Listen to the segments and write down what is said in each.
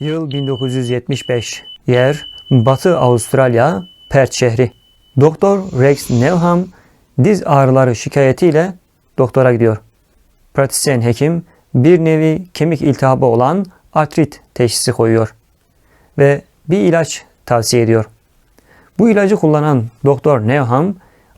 Yıl 1975. Yer Batı Avustralya, Perth şehri. Doktor Rex Nevham diz ağrıları şikayetiyle doktora gidiyor. Pratisyen hekim bir nevi kemik iltihabı olan artrit teşhisi koyuyor ve bir ilaç tavsiye ediyor. Bu ilacı kullanan Doktor Nevham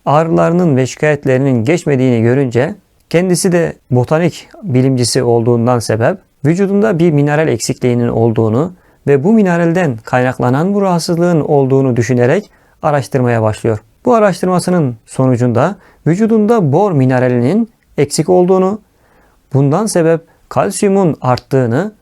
ağrılarının ve şikayetlerinin geçmediğini görünce kendisi de botanik bilimcisi olduğundan sebep vücudunda bir mineral eksikliğinin olduğunu ve bu mineralden kaynaklanan bu rahatsızlığın olduğunu düşünerek araştırmaya başlıyor. Bu araştırmasının sonucunda vücudunda bor mineralinin eksik olduğunu, bundan sebep kalsiyumun arttığını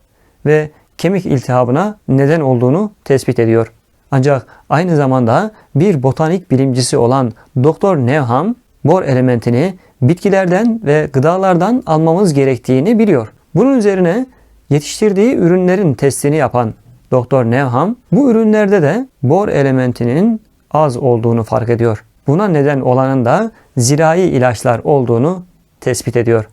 ve kemik iltihabına neden olduğunu tespit ediyor. Ancak aynı zamanda bir botanik bilimcisi olan Doktor Nevham bor elementini bitkilerden ve gıdalardan almamız gerektiğini biliyor. Bunun üzerine yetiştirdiği ürünlerin testini yapan Doktor Nevham bu ürünlerde de bor elementinin az olduğunu fark ediyor. Buna neden olanın da zirai ilaçlar olduğunu tespit ediyor.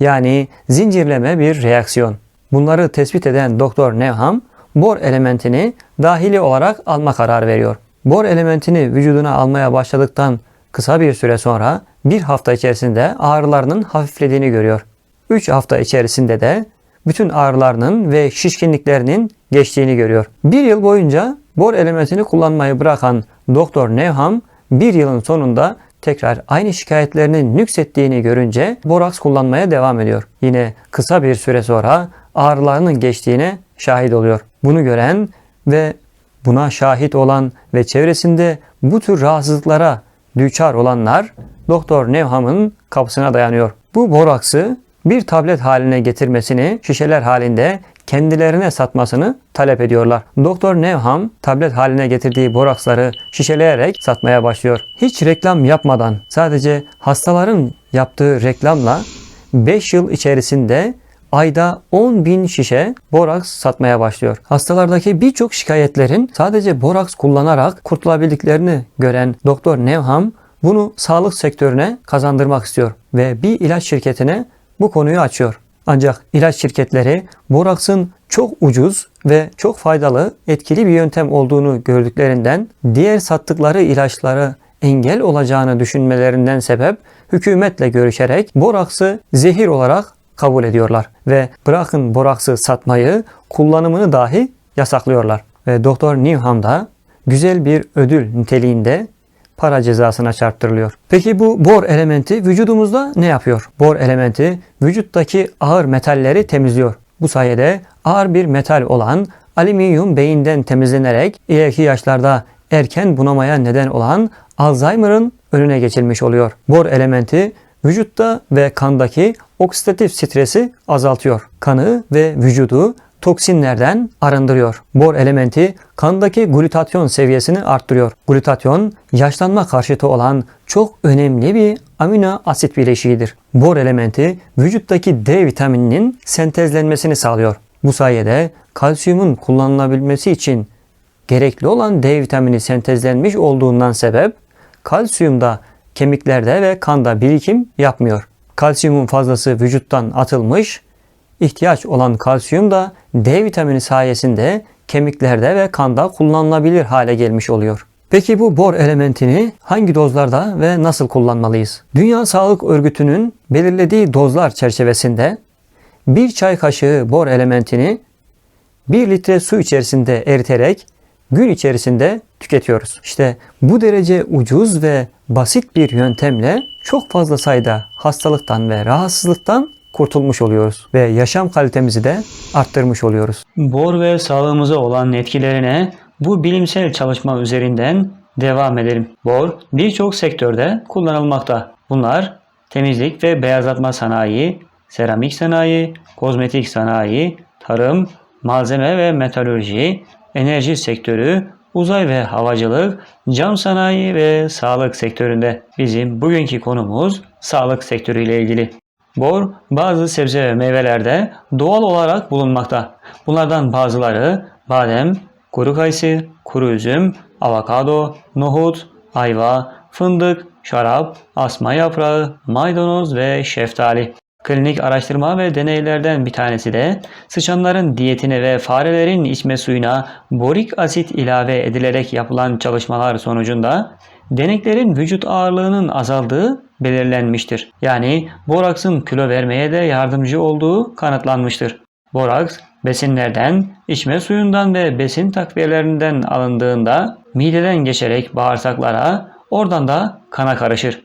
Yani zincirleme bir reaksiyon. Bunları tespit eden Doktor Nevham bor elementini dahili olarak alma kararı veriyor. Bor elementini vücuduna almaya başladıktan kısa bir süre sonra bir hafta içerisinde ağrılarının hafiflediğini görüyor. 3 hafta içerisinde de bütün ağrılarının ve şişkinliklerinin geçtiğini görüyor. Bir yıl boyunca bor elementini kullanmayı bırakan Doktor Nevham bir yılın sonunda tekrar aynı şikayetlerinin nüksettiğini görünce boraks kullanmaya devam ediyor. Yine kısa bir süre sonra ağrılarının geçtiğine şahit oluyor. Bunu gören ve buna şahit olan ve çevresinde bu tür rahatsızlıklara düçar olanlar Doktor Nevham'ın kapısına dayanıyor. Bu boraksı bir tablet haline getirmesini şişeler halinde kendilerine satmasını talep ediyorlar. Doktor Nevham tablet haline getirdiği boraksları şişeleyerek satmaya başlıyor. Hiç reklam yapmadan sadece hastaların yaptığı reklamla 5 yıl içerisinde ayda 10 bin şişe boraks satmaya başlıyor. Hastalardaki birçok şikayetlerin sadece boraks kullanarak kurtulabildiklerini gören Doktor Nevham bunu sağlık sektörüne kazandırmak istiyor ve bir ilaç şirketine bu konuyu açıyor. Ancak ilaç şirketleri boraksın çok ucuz ve çok faydalı, etkili bir yöntem olduğunu gördüklerinden diğer sattıkları ilaçları engel olacağını düşünmelerinden sebep hükümetle görüşerek boraksı zehir olarak kabul ediyorlar ve bırakın boraksı satmayı, kullanımını dahi yasaklıyorlar. Ve Doktor Newham da güzel bir ödül niteliğinde para cezasına çarptırılıyor. Peki bu bor elementi vücudumuzda ne yapıyor? Bor elementi vücuttaki ağır metalleri temizliyor. Bu sayede ağır bir metal olan alüminyum beyinden temizlenerek ileriki yaşlarda erken bunamaya neden olan Alzheimer'ın önüne geçilmiş oluyor. Bor elementi vücutta ve kandaki oksidatif stresi azaltıyor. Kanı ve vücudu toksinlerden arındırıyor. Bor elementi kandaki glutatyon seviyesini arttırıyor. Glutatyon yaşlanma karşıtı olan çok önemli bir amino asit bileşiğidir. Bor elementi vücuttaki D vitamininin sentezlenmesini sağlıyor. Bu sayede kalsiyumun kullanılabilmesi için gerekli olan D vitamini sentezlenmiş olduğundan sebep kalsiyumda kemiklerde ve kanda birikim yapmıyor. Kalsiyumun fazlası vücuttan atılmış, ihtiyaç olan kalsiyum da D vitamini sayesinde kemiklerde ve kanda kullanılabilir hale gelmiş oluyor. Peki bu bor elementini hangi dozlarda ve nasıl kullanmalıyız? Dünya Sağlık Örgütü'nün belirlediği dozlar çerçevesinde bir çay kaşığı bor elementini 1 litre su içerisinde eriterek gün içerisinde tüketiyoruz. İşte bu derece ucuz ve basit bir yöntemle çok fazla sayıda hastalıktan ve rahatsızlıktan kurtulmuş oluyoruz ve yaşam kalitemizi de arttırmış oluyoruz. Bor ve sağlığımıza olan etkilerine bu bilimsel çalışma üzerinden devam edelim. Bor birçok sektörde kullanılmakta. Bunlar temizlik ve beyazlatma sanayi, seramik sanayi, kozmetik sanayi, tarım, malzeme ve metalurji, enerji sektörü, uzay ve havacılık, cam sanayi ve sağlık sektöründe. Bizim bugünkü konumuz sağlık sektörüyle ilgili. Bor bazı sebze ve meyvelerde doğal olarak bulunmakta. Bunlardan bazıları badem, kuru kayısı, kuru üzüm, avokado, nohut, ayva, fındık, şarap, asma yaprağı, maydanoz ve şeftali. Klinik araştırma ve deneylerden bir tanesi de sıçanların diyetine ve farelerin içme suyuna borik asit ilave edilerek yapılan çalışmalar sonucunda deneklerin vücut ağırlığının azaldığı belirlenmiştir. Yani boraksın kilo vermeye de yardımcı olduğu kanıtlanmıştır. Boraks besinlerden, içme suyundan ve besin takviyelerinden alındığında mideden geçerek bağırsaklara, oradan da kana karışır.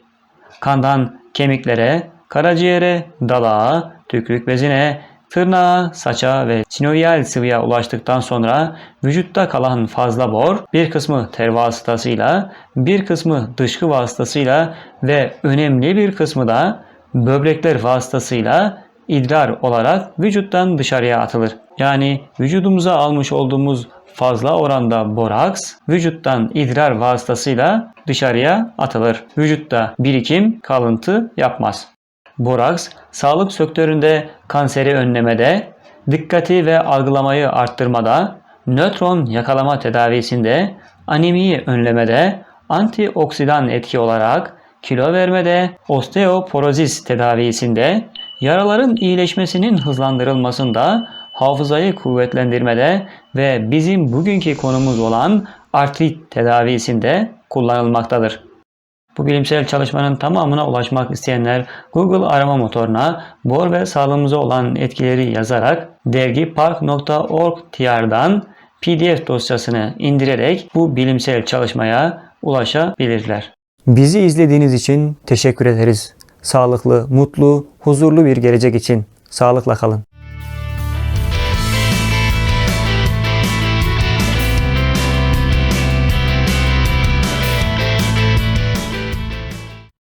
Kandan kemiklere, karaciğere, dalağa, tükrük bezine, tırnağa, saça ve sinovial sıvıya ulaştıktan sonra vücutta kalan fazla bor bir kısmı ter vasıtasıyla, bir kısmı dışkı vasıtasıyla ve önemli bir kısmı da böbrekler vasıtasıyla idrar olarak vücuttan dışarıya atılır. Yani vücudumuza almış olduğumuz fazla oranda boraks vücuttan idrar vasıtasıyla dışarıya atılır. Vücutta birikim kalıntı yapmaz. Boraks sağlık sektöründe kanseri önlemede, dikkati ve algılamayı arttırmada, nötron yakalama tedavisinde, anemiyi önlemede, antioksidan etki olarak kilo vermede, osteoporozis tedavisinde, yaraların iyileşmesinin hızlandırılmasında, hafızayı kuvvetlendirmede ve bizim bugünkü konumuz olan artrit tedavisinde kullanılmaktadır. Bu bilimsel çalışmanın tamamına ulaşmak isteyenler Google arama motoruna bor ve sağlığımıza olan etkileri yazarak dergipark.org.tr'dan PDF dosyasını indirerek bu bilimsel çalışmaya ulaşabilirler. Bizi izlediğiniz için teşekkür ederiz. Sağlıklı, mutlu, huzurlu bir gelecek için sağlıkla kalın.